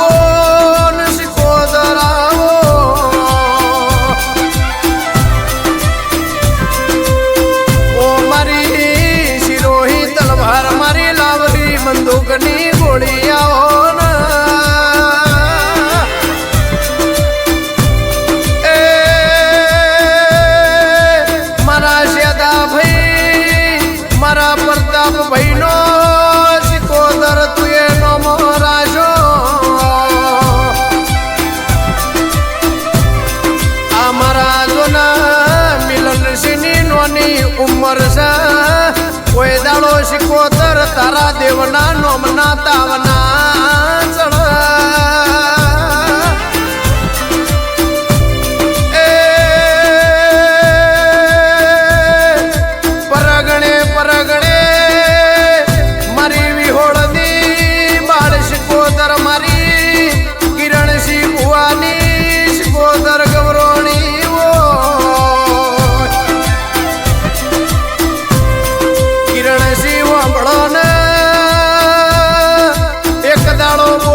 amor. ની ઉંમર છે. કોઈ દાડો શીખો તર તારા દેવના નોમના.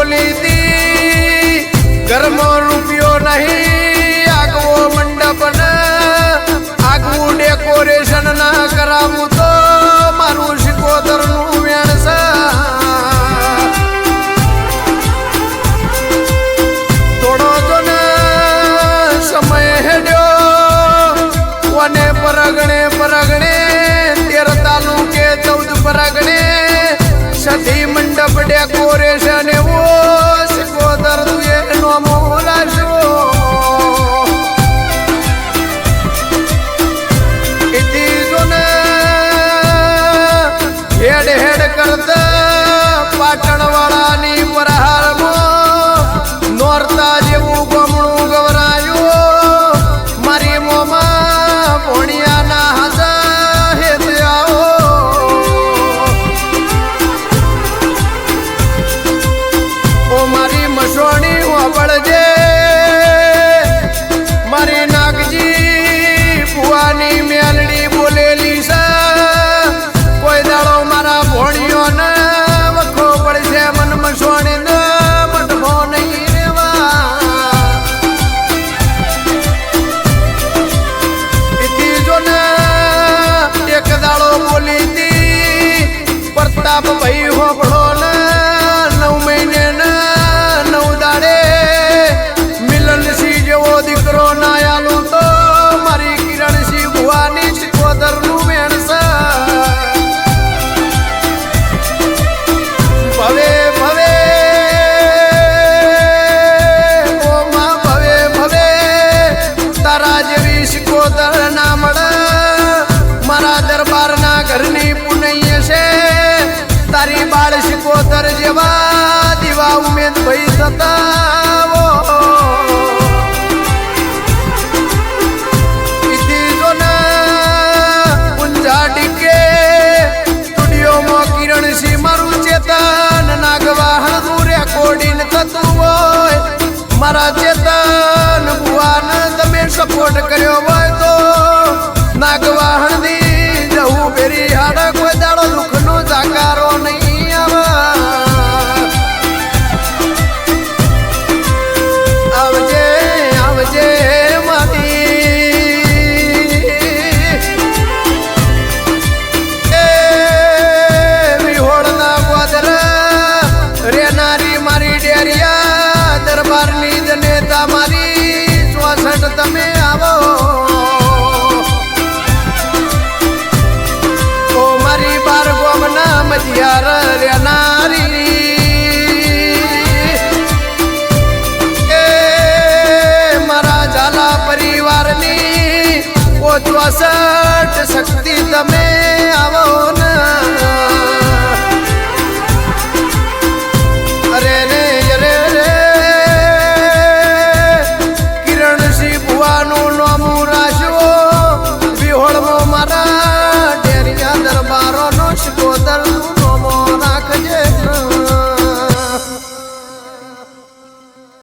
લીધી ઘરમાં રૂપિયો નહીં. આગવો મંડપ ના આગવું ડેકોરેશન estaba ને બુઆને તમે સપોર્ટ કર્યો હોય તો નાગવાહણની પાસઠ શક્તિ તમે